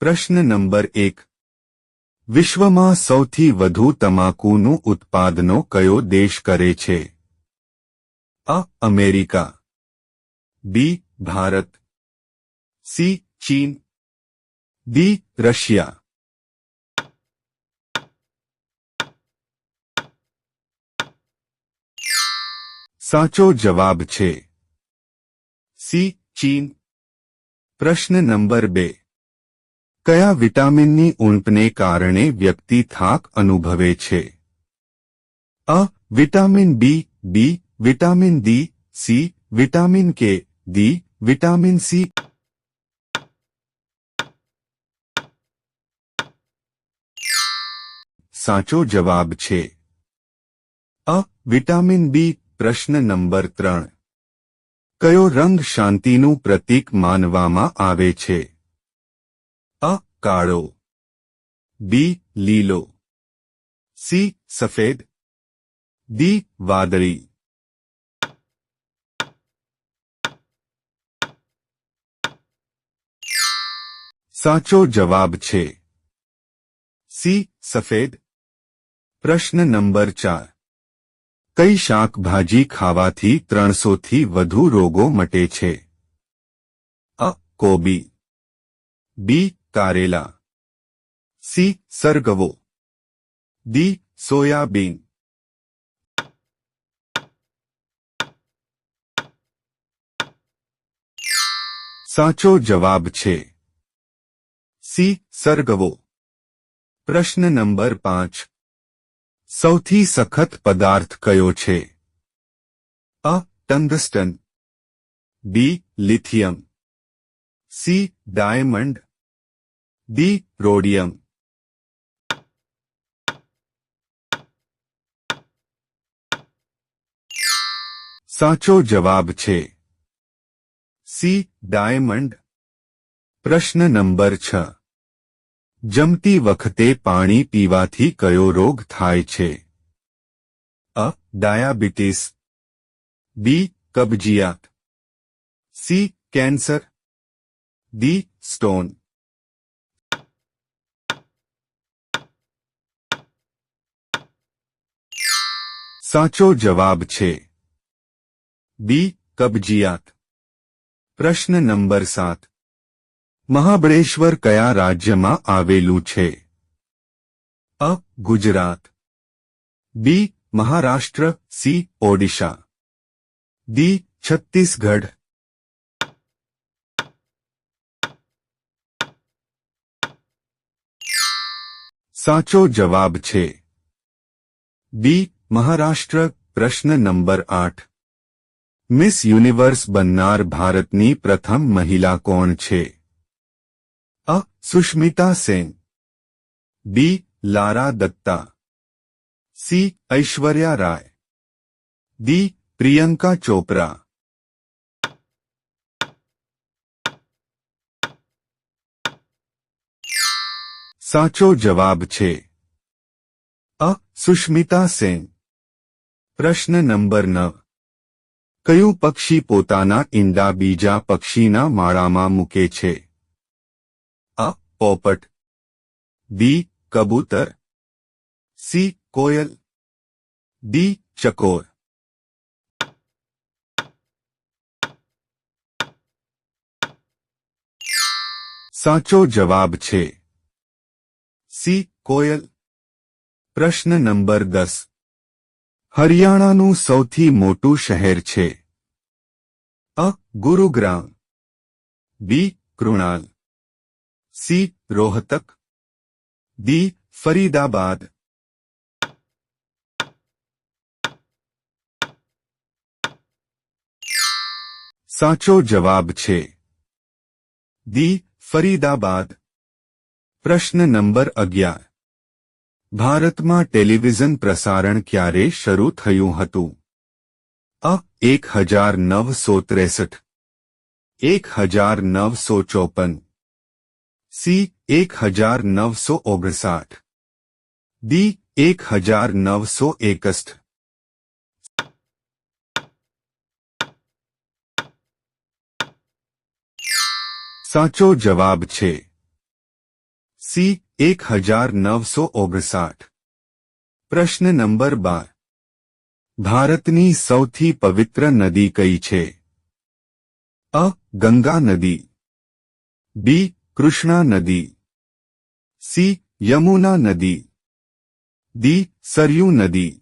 પ્રશ્ન નંબર એક. વિશ્વમાં સૌથી વધુ તમાકુનું ઉત્પાદનો કયો દેશ કરે છે? A. America. B. Bharat. C. ચીન. ડી. રશિયા. સાચો જવાબ છે. સી. ચીન. પ્રશ્ન નંબર બે. કયા વિટામિનની ઉણપને કારણે વ્યક્તિ થાક અનુભવે છે? A, vitamin B B, vitamin D, C, vitamin K, D, vitamin C. સાચો જવાબ છે. અ, વિટામિન બી, પ્રશ્ન નંબર ત્રણ. કયો રંગ શાંતિનું પ્રતીક માનવામાં આવે છે? અ કાળો બી લીલો સી સફેદ ડી વાદળી સાચો જવાબ છે સી સફેદ પ્રશ્ન નંબર ચાર કઈ શાકભાજી ખાવાથી ત્રણસોથી વધુ રોગો મટે છે? અ કોબી બી કારેલા સી સરગવો દી સોયાબીન સાચો જવાબ છે સી સરગવો પ્રશ્ન નંબર પાંચ સૌથી સખત પદાર્થ કયો છે A tungsten B lithium C diamond D rhodium સાચો જવાબ છે સી ડાયમંડ પ્રશ્ન નંબર છ જમતી વખતે પાણી પીવાથી કયો રોગ થાય છે અ ડાયાબિટીસ બી કબજિયાત સી કેન્સર ડી સ્ટોન સાચો જવાબ છે બી કબજિયાત પ્રશ્ન નંબર સાત મહાબળેશ્વર કયા રાજ્યમાં આવેલું છે A Gujarat B Maharashtra C Odisha D Chhattisgarh સાચો જવાબ છે બી મહારાષ્ટ્ર પ્રશ્ન નંબર આઠ મિસ યુનિવર્સ બનનાર ભારતની પ્રથમ મહિલા કોણ છે A Sushmita Sen B Lara Dutta C Aishwarya Rai D Priyanka Chopra સાચો જવાબ છે અ સુષ્મિતા સેન પ્રશ્ન નંબર નવ કયું પક્ષી પોતાના ઈંડા બીજા પક્ષીના માળામાં મૂકે છે? અ, પોપટ. બી, કબૂતર. સી, કોયલ. ડી, ચકોર. સાચો જવાબ છે. સી, કોયલ. પ્રશ્ન નંબર દસ. હરિયાણાનું સૌથી મોટું શહેર છે. A Gurugram. B Karnal. C Rohtak. D Faridabad. સાચો જવાબ છે. દી ફરીદાબાદ. પ્રશ્ન નંબર અગિયાર. ભારતમાં ટેલિવિઝન પ્રસારણ ક્યારે શરૂ થયું હતું અ એક હજાર નવસો ત્રેસઠ એક હજાર નવસો ચોપન સી એક હજાર નવસો ઓગણસાઠ ડી એક હજાર નવસો એકસઠ સાચો જવાબ છે સી એક હજાર નવસો ઓગણસાઠ પ્રશ્ન નંબર બાર. ભારતની સૌથી પવિત્ર નદી કઈ છે? અ, ગંગા નદી. બી, કૃષ્ણા નદી. સી, યમુના નદી. દી સરયુ નદી.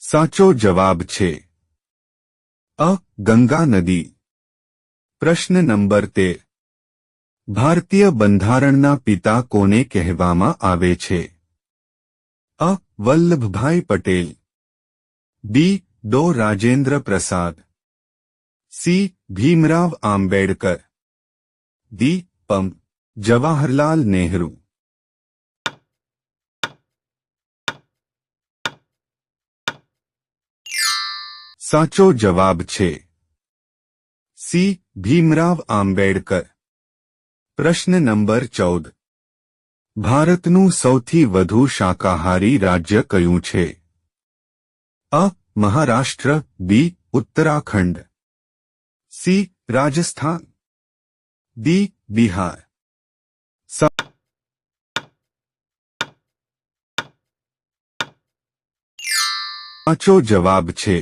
સાચો જવાબ છે. અ ગંગા નદી. પ્રશ્ન નંબર તેર ભારતીય બંધારણના પિતા કોને કહેવામાં આવે છે? અ. વલ્લભભાઈ પટેલ. બી. ડો રાજેન્દ્ર પ્રસાદ. સી. ભીમરાવ આંબેડકર. દી પમ. જવાહરલાલ નહેરુ. સાચો જવાબ છે સી ભીમરાવ આંબેડકર પ્રશ્ન નંબર ચૌદ ભારતનું સૌથી વધુ શાકાહારી રાજ્ય કયું છે A Maharashtra B Uttarakhand C Rajasthan D Bihar સાચો જવાબ છે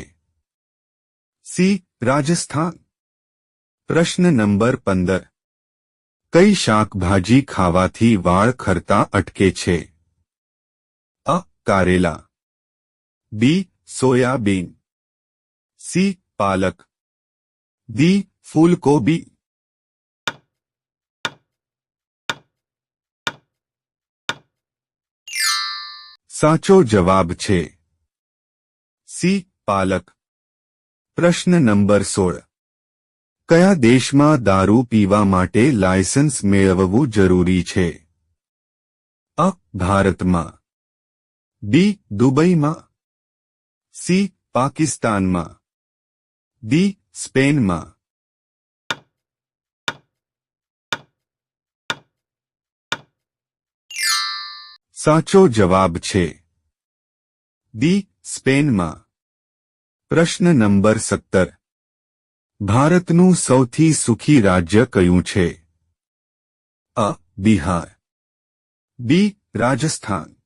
સી રાજસ્થાન પ્રશ્ન નંબર પંદર કઈ શાકભાજી ખાવાથી વાળ ખરતા અટકે છે અ કારેલા બી સોયાબીન સી પાલક દી ફૂલકોબી સાચો જવાબ છે સી પાલક પ્રશ્ન નંબર સોળ. કયા દેશમાં દારૂ પીવા માટે લાયસન્સ મેળવવું જરૂરી છે? અ. ભારતમાં. બી. દુબઈમાં. સી. પાકિસ્તાનમાં. ડી. સ્પેનમાં. સાચો જવાબ છે. ડી સ્પેનમાં. પ્રશ્ન નંબર સત્તર. ભારતનું સૌથી સુખી રાજ્ય કયું છે? A. Bihar. B. Rajasthan.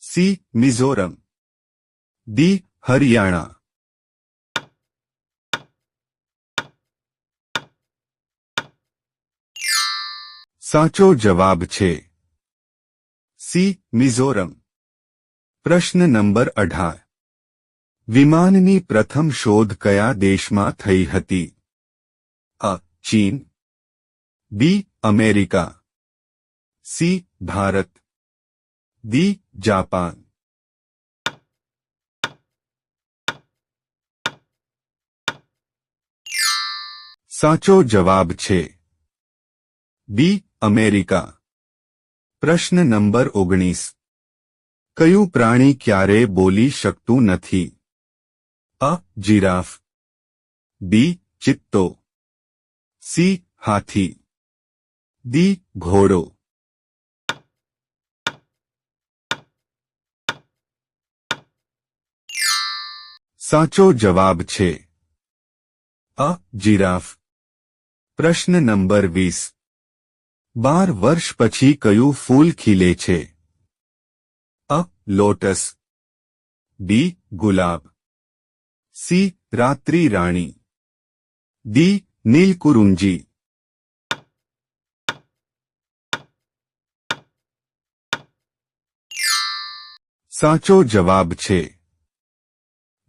C. Mizoram. D. Haryana. સાચો જવાબ છે. સી. મિઝોરમ. પ્રશ્ન નંબર અઢાર. વિમાનની પ્રથમ શોધ કયા દેશમાં થઈ હતી અ ચીન બી અમેરિકા સી ભારત દી જાપાન સાચો જવાબ છે બી અમેરિકા પ્રશ્ન નંબર ઓગણીસ કયું પ્રાણી ક્યારે બોલી શકતું નથી અ જીરાફ બી ચિત્તો સી હાથી દી ઘોડો સાચો જવાબ છે અ જીરાફ પ્રશ્ન નંબર વીસ બાર વર્ષ પછી કયું ફૂલ ખીલે છે અ લોટસ બી ગુલાબ સી રાત્રિ રાણી દી નીલકુરુંજી સાચો જવાબ છે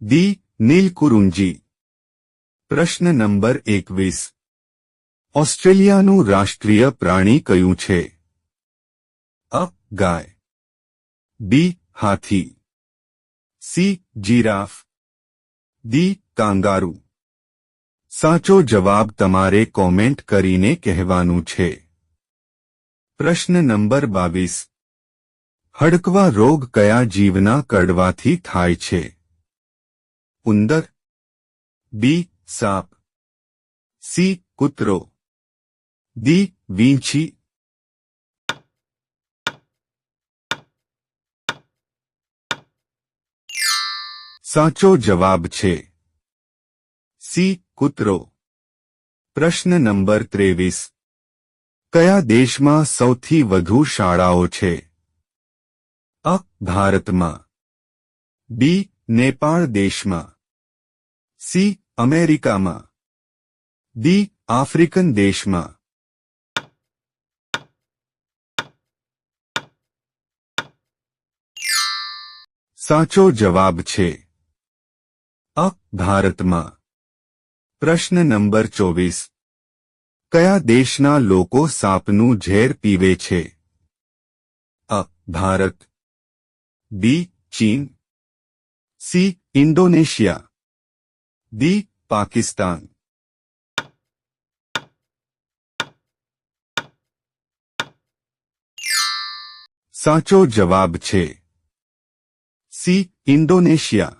દી નીલકુરુંજી પ્રશ્ન નંબર એકવીસ ઓસ્ટ્રેલિયાનું રાષ્ટ્રીય પ્રાણી કયું છે અ ગાય બી હાથી સી જીરાફ દી કાંગારૂ. સાચો જવાબ તમારે કોમેન્ટ કરીને કહેવાનું છે. પ્રશ્ન નંબર બાવીસ. હડકવા રોગ કયા જીવના કડવાથી થાય છે? ઉંદર. બી. સાપ. સી. કૂતરો. દી વીંછી. સાચો જવાબ છે. સી. કૂતરો. પ્રશ્ન નંબર ત્રેવીસ. કયા દેશમાં સૌથી વધુ શાળાઓ છે? અ. ભારતમાં. બી. નેપાળ દેશમાં. સી. અમેરિકામાં. ડી. આફ્રિકન દેશમાં. સાચો જવાબ છે. અ ભારતમાં? પ્રશ્ન નંબર ચોવીસ. કયા દેશના લોકો સાપનું ઝેર પીવે છે? અ, ભારત. બી, ચીન. C, Indonesia. ડી, પાકિસ્તાન. સાચો જવાબ છે. C, Indonesia.